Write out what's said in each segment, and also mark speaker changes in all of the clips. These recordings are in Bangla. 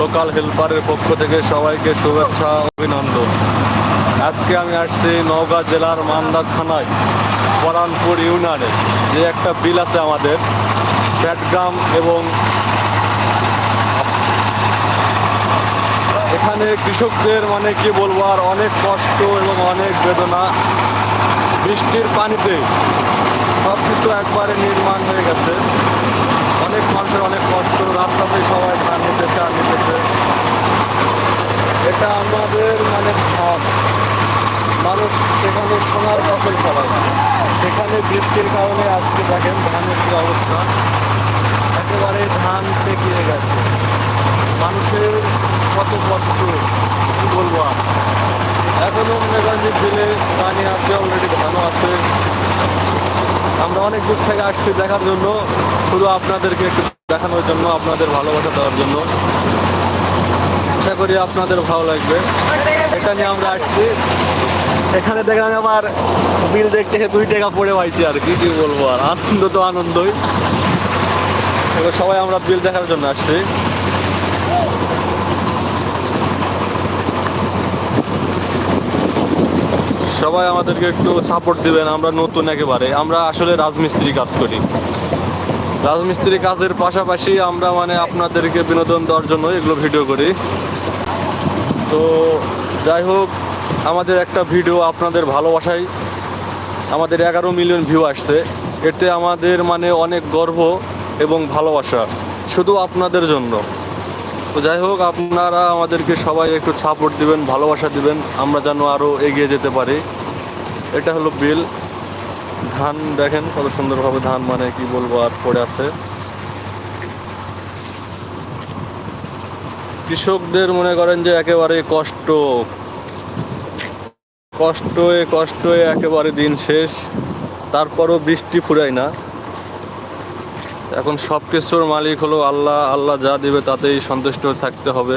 Speaker 1: লোকাল হেল্পারের পক্ষ থেকে সবাইকে শুভেচ্ছা, অভিনন্দন। আজকে আমি আসছি নওগাঁ জেলার মান্দা থানায় পরানপুর ইউনিয়নে। যে একটা বিল আছে আমাদের প্যাটগ্রাম এবং এখানে কৃষকদের মানে কি বলব, আর অনেক কষ্ট এবং অনেক বেদনা। বৃষ্টির পানিতে সব কিছু একবারে নির্মাণ হয়ে গেছে অনেক মানুষের অনেক কষ্ট রাস্তাতে সবাই ধান নিতেছে আর নিতেছে এটা আমাদের মানে ধান মানুষ সেখানে সোনার ফসল ফলায় সেখানে বৃষ্টির কারণে আজকে দেখেন ধানের কি অবস্থা। একেবারে ধান পেকিয়ে গেছে। মানুষের কত কষ্ট, কি বলব আর। এখনও মনে করেন যে বিলে পানি আছে অলরেডি ধানও আছে। আমরা অনেক দূর থেকে আসছি দেখার জন্য। শুধু আপনাদেরকে একটু দেখানোর জন্য, আপনাদের ভালোবাসা দেওয়ার জন্য। আশা করি আপনাদের ভালো লাগবে। এটা নিয়ে আমরা আসছি। এখানে দেখলাম আবার বিল দেখতে দুই টাকা পড়ে পাইছি আর কি কি বলব আর, আনন্দ তো আনন্দই। এবার সবাই আমরা বিল দেখার জন্য আসছি। সবাই আমাদেরকে একটু সাপোর্ট দিবেন, আমরা নতুন একেবারে। আমরা আসলে রাজমিস্ত্রি কাজ করি। রাজমিস্ত্রি কাজের পাশাপাশি আমরা মানে আপনাদেরকে বিনোদন দেওয়ার জন্য এগুলো ভিডিও করি। তো যাই হোক, আমাদের একটা ভিডিও আপনাদের ভালোবাসাই আমাদের এগারো মিলিয়ন ভিউ আসছে। এতে আমাদের মানে অনেক গর্ব এবং ভালোবাসা শুধু আপনাদের জন্য। তো যাই হোক, আপনারা আমাদেরকে সবাই একটু সাপোর্ট দিবেন, ভালোবাসা দিবেন, আমরা যেন আরও এগিয়ে যেতে পারি। এটা হলো বিল ধান দেখেন কত সুন্দরভাবে ধান মানে কি বলব, আর পড়ে আছে। কৃষকদের মনে করেন যে একেবারে কষ্ট। কষ্টে কষ্টে একেবারে দিন শেষ, তারপরও বৃষ্টি ফুরায় না। এখন সব কিছুর মালিক হলো আল্লাহ আল্লাহ যা দিবে তাতেই সন্তুষ্ট থাকতে হবে,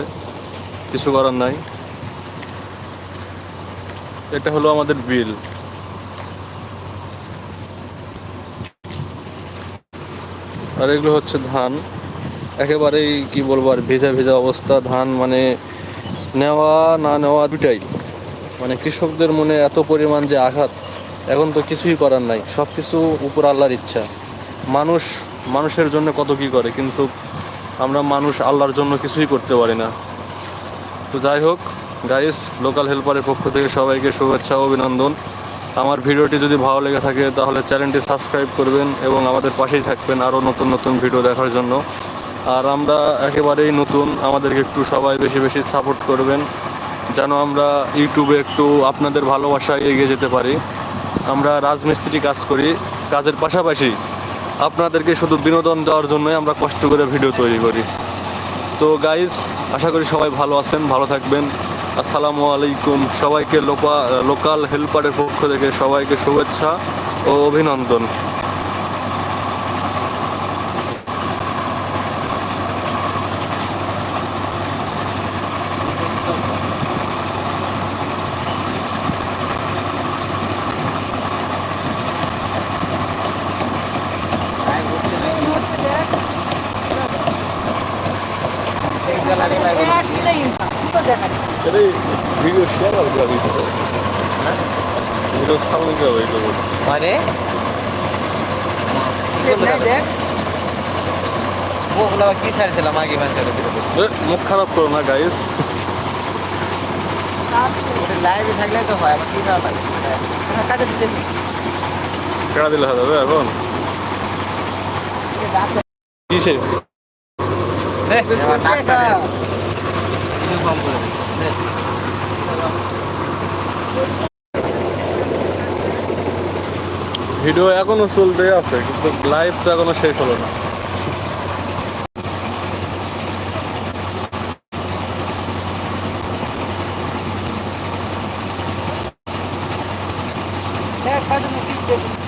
Speaker 1: কিছু করার নাই। এটা হলো আমাদের বিল। আর এগুলো হচ্ছে ধান। একেবারেই কি বলব আর ভেজা ভেজা অবস্থা। ধান মানে নেওয়া, না নেওয়া দুটাই। মানে কৃষকদের মনে এত পরিমাণ যে আঘাত। এখন তো কিছুই করার নাই। সব কিছু উপর আল্লাহর ইচ্ছা। মানুষ, মানুষের জন্য কত কি করে, কিন্তু আমরা মানুষ আল্লাহর জন্য কিছুই করতে পারি না। তো যাই হোক গাইস লোকাল হেল্পারের পক্ষ থেকে সবাইকে শুভেচ্ছা, অভিনন্দন। আমার ভিডিওটি যদি ভালো লেগে থাকে, তাহলে চ্যানেলটি সাবস্ক্রাইব করবেন এবং আমাদের পাশেই থাকবেন আরও নতুন নতুন ভিডিও দেখার জন্য। আর আমরা একেবারেই নতুন, আমাদেরকে একটু সবাই বেশি বেশি সাপোর্ট করবেন, যেন আমরা ইউটিউবে একটু আপনাদের ভালোবাসায় এগিয়ে যেতে পারি। আমরা রাজমিস্ত্রি কাজ করি, কাজের পাশাপাশি আপনাদেরকে শুধু বিনোদন দেওয়ার জন্যই আমরা কষ্ট করে ভিডিও তৈরি করি। তো গাইজ আশা করি সবাই ভালো আছেন, ভালো থাকবেন। আসসালামু আলাইকুম। সবাইকে লোকা লোকাল হেল্পারের পক্ষ থেকে সবাইকে শুভেচ্ছা ও অভিনন্দন। আরে ভিডিও শেয়ার হবে। যাবি ভিডিও সামনে যাবে এগুলো?
Speaker 2: দেখ মুখগুলো আবার কি ছাড়ছিলাম আগে মানুষের
Speaker 1: মুখ খারাপ করো না গাইস
Speaker 2: লাইভে থাকলে তো হয় আবার কি না কাজে দিতে
Speaker 1: কেড়া দিলে হয়ে এখন? কিসে? ভিডিও এখনও চলতে আছে কিন্তু লাইভ তো এখনও শেষ হলো না। হ্যাঁ,